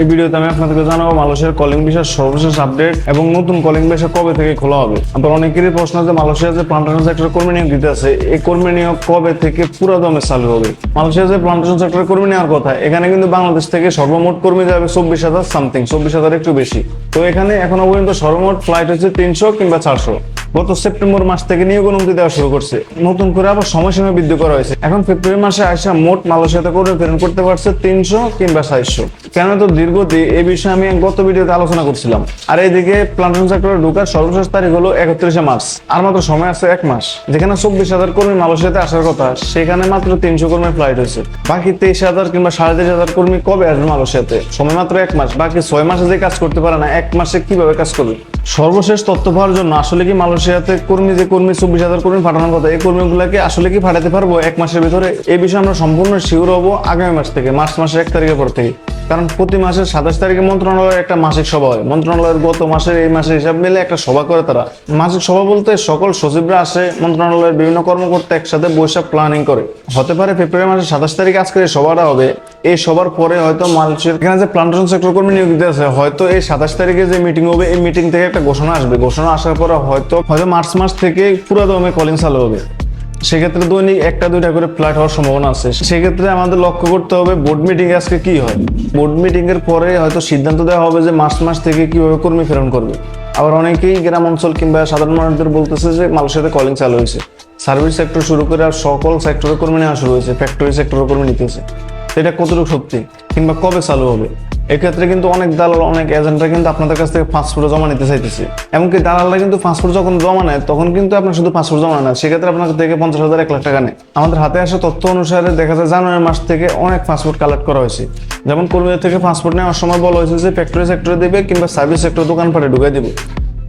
এই ভিডিওতে আমি আপনাদেরকে জানাব মালয়েশিয়ার কলিং ভিসার সর্বশেষ আপডেট এবং নতুন কলিং ভিসা কবে থেকে খোলা হবে। আপনার অনেকেরই প্রশ্ন আছে মালয়েশিয়া যে প্লান্টেশন সেক্টর কর্মী নিয়োগ দিতে আছে, এই কর্মী নিয়োগ কবে থেকে পুরো দমে চালু হবে? মালয়েশিয়া যে প্লান্টেশন সেক্টর কর্মী নেওয়ার কথা, এখানে কিন্তু বাংলাদেশ থেকে সর্বমোট কর্মী যাবে চব্বিশ হাজার সামথিং চব্বিশ হাজার একটু বেশি। তো এখানে এখনও পর্যন্ত সর্বমোট ফ্লাইট হচ্ছে তিনশো কিংবা চারশো। গত সেপ্টেম্বর মাস থেকে নিয়োগ অনুমতি দেওয়া শুরু করছে। নতুন করে আবার সময়সীমা বৃদ্ধি করা হয়েছে। এখন ফেব্রুয়ারি মাসে আসা মোট মালয়েশিয়াতে করে প্রেরণ করতে পারছে তিনশো কিংবা চারশো কেন তো দীর্ঘতি এই বিষয়ে আমি গত ভিডিওতে আলোচনা করছিলাম। আর এইদিকে প্লান্টেশন সেক্টরে ঢোকার সর্বশেষ তারিখ হলো একত্রিশে মার্চ। আর মাত্র সময় আছে এক মাস। যেখানে চব্বিশ হাজার কর্মী মালয়েশিয়াতে আসার কথা, সেখানে মাত্র তিনশো কর্মীর ফ্লাইট হয়েছে। বাকি তেইশ হাজার কিংবা সাড়ে তেইশ হাজার কর্মী কবে আসবে মালয়েশিয়াতে সময় মাত্র এক মাস। বাকি ছয় মাসে যে কাজ করতে পারে না, এক মাসে কীভাবে কাজ করবে? সর্বশেষ তথ্য পাওয়ার জন্য আসলে কি মালয়েশিয়াতে কর্মী যে কর্মী চব্বিশ হাজার কর্মী পাঠানোর কথা, এই কর্মীগুলোকে আসলে কি পাঠাতে পারব? এক মাসের ভিতরে এই বিষয়ে আমরা সম্পূর্ণ শিওর হব আগামী মাস থেকে, মার্চ মাসের এক তারিখের পর থেকে। কারণ প্রতি মাসের সাতাশ তারিখে মন্ত্রণালয়ের একটা মাসিক সভা হয়। মন্ত্রণালয়ের গত মাসের এই মাসের হিসাব মিলে একটা সভা করে তারা। মাসিক সভা বলতে সকল সচিবরা আসে, মন্ত্রণালয়ের বিভিন্ন কর্মকর্তা একসাথে বৈশাখ প্ল্যানিং করে। হতে পারে ফেব্রুয়ারি মাসের সাতাশ তারিখে আজকের এই সভাটা হবে। এই সবার পরে হয়তো মালয়েশিয়ার এখানে যে প্লান্টেশন সেক্টর কর্মী নিয়োগ দিতে আছে, হয়তো এই সাতাশ তারিখে যে মিটিং হবে, এই মিটিং থেকে একটা ঘোষণা আসবে। ঘোষণা আসার পরে হয়তো হয়তো মার্চ মাস থেকে পুরো দমে কলিং চালু হবে। সেক্ষেত্রে দৈনিক একটা, দুইটা করে ফ্লাইট হওয়ার সম্ভাবনা আছে। সেক্ষেত্রে আমাদের লক্ষ্য করতে হবে বোর্ড মিটিং আজকে কি হয়? বোর্ড মিটিং এর পরে হয়তো সিদ্ধান্ত দেওয়া হবে যে মার্চ মাস থেকে কীভাবে কর্মী প্রেরণ করবে। আবার অনেকেই গ্রাম অঞ্চল কিংবা সাধারণ মানুষদের বলতেছে যে মালয়েশিয়াতে কলিং চালু হয়েছে। সার্ভিস সেক্টর শুরু করে আর সকল সেক্টরের কর্মী নেওয়া শুরু হয়েছে। ফ্যাক্টরি সেক্টরের কর্মী নিতেছে। এটা কতটুকু সত্যি? কিংবা কবে চালু হবে? এক্ষেত্রে কিন্তু অনেক দালাল, অনেক এজেন্টরা কিন্তু আপনাদের কাছ থেকে পাসপোর্ট জমা নিতে চাইতেছে। এমনকি দালালরা কিন্তু পাসপোর্ট যখন জমা নেয়, তখন কিন্তু আপনার শুধু পাসপোর্ট জমা নেয় সেক্ষেত্রে আপনার থেকে পঞ্চাশ হাজার, এক লাখ টাকা নেয়। আমাদের হাতে আসা তথ্য অনুসারে দেখা যায় জানুয়ারি মাস থেকে অনেক পাসপোর্ট কালেক্ট করা হয়েছে। যেমন কর্মীদের থেকে পাসপোর্ট নেওয়ার সময় বলা হয়েছে যে ফ্যাক্টরি সেক্টরে দেবে কিংবা সার্ভিস সেক্টর দোকানপাটে ঢুকে দেবে।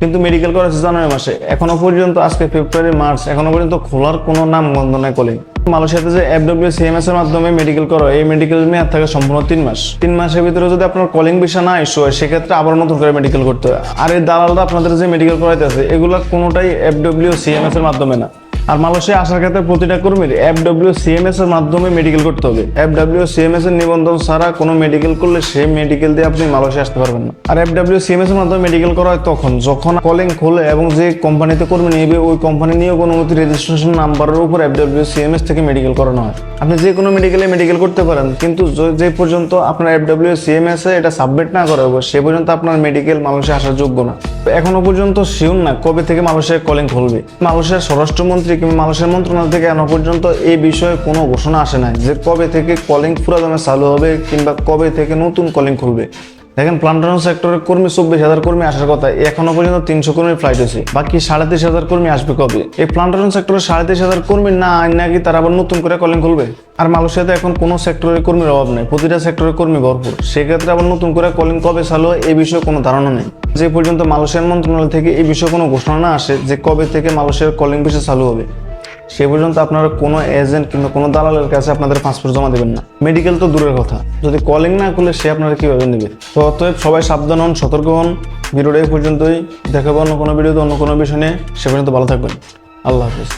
কিন্তু মেডিকেল হয়েছে জানুয়ারি মাসে। এখনও পর্যন্ত আজকে ফেব্রুয়ারি, মার্চ, এখনও পর্যন্ত খোলার কোনো নাম গন্ধ নাই কলিং মালয়েশিয়াতে যে এফডব্লিউ সিএমএস এর মাধ্যমে মেডিকেল করা, এই মেডিকেল মেয়াদ থাকে সম্পূর্ণ তিন মাস। তিন মাসের ভিতরে যদি আপনার কলিং বিষয় না ইস্যু হয়, সেক্ষেত্রে আবার নতুন করে মেডিকেল করতে হয়। আর এই দালালরা আপনাদের যে মেডিকেল করাইতেছে, এগুলো কোনোটাই এফডব্লিউ সিএমএস এর মাধ্যমে না। আর মালয়েশিয়া আসার ক্ষেত্রে প্রতিটা কর্মীর এফডব্লিউ সিএমএস এর মাধ্যমে মেডিকেল করতে হবে। এফডব্লিউ সিএমএস এর নিবন্ধন ছাড়া কোনো মেডিকেল করলে সেই মেডিকেল দিয়ে আপনি মালয়েশিয়া আসতে পারবেন না। আর এফডব্লিউ সিএমএস এর মাধ্যমে মেডিকেল করা হয় তখন, যখন কলিং খোলে এবং যে কোম্পানিতে কর্মী নেবে, ওই কোম্পানি নিয়োগ অনুমতি রেজিস্ট্রেশন নাম্বারের উপর এফডব্লিউ সিএমএস থেকে মেডিকেল করানো হয়। আপনি যে কোনো মেডিকেলে মেডিকেল করতে পারেন, কিন্তু যে- যে পর্যন্ত আপনার এফডব্লিউ সিএমএস এ এটা সাবমিট না করা হবে, সে পর্যন্ত আপনার মেডিকেল মালয়েশিয়া আসার যোগ্য না। এখনও পর্যন্ত শিওর না কবে থেকে মালয়েশিয়ার কলিং খুলবে। মালয়েশিয়ার স্বরাষ্ট্রমন্ত্রী কিংবা মালয়েশিয়ার মন্ত্রণালয় থেকে এখনও পর্যন্ত এই বিষয়ে কোনো ঘোষণা আসে নাই যে কবে থেকে কলিং পুরাদমে চালু হবে কিংবা কবে থেকে নতুন কলিং খুলবে। দেখেন প্লান্টেশন সেক্টরের কর্মী চব্বিশ হাজার কর্মী আসার কথা, এখনও পর্যন্ত তিনশো কর্মী ফ্লাইট হয়েছে। বাকি সাড়ে তেইশ হাজার কর্মী আসবে কবে? এই প্লান্টেশন সেক্টরের সাড়ে তেইশ হাজার কর্মী না আইন নাকি তারা আবার নতুন করে কলিং খুলবে? আর মালয়েশিয়াতে এখন কোনো সেক্টরের কর্মীর অভাব নেই, প্রতিটা সেক্টরের কর্মী ভরপুর। সেক্ষেত্রে আবার নতুন করে কলিং কবে চালু এই বিষয়ে কোনো ধারণা নেই। যে পর্যন্ত মালয়েশিয়ার মন্ত্রণালয় থেকে এই বিষয়ে কোনো ঘোষণা না আসে যে কবে থেকে মালয়েশিয়ার কলিং বিষয় চালু হবে। সে পর্যন্ত আপনারা কোনো এজেন্ট কিংবা কোনো দালালের কাছে আপনাদের পাসপোর্ট জমা দেবেন না। মেডিকেল তো দূরের কথা। যদি কলিং না করলে সে আপনারা কীভাবে নেবে? তো অতএব সবাই সাবধান হন, সতর্ক হন। ভিডিওটা এই পর্যন্তই। দেখাবো অন্য কোনো ভিডিওতে, অন্য কোনো বিষয় নিয়ে। সে পর্যন্ত ভালো থাকবেন। আল্লাহ হাফিজ।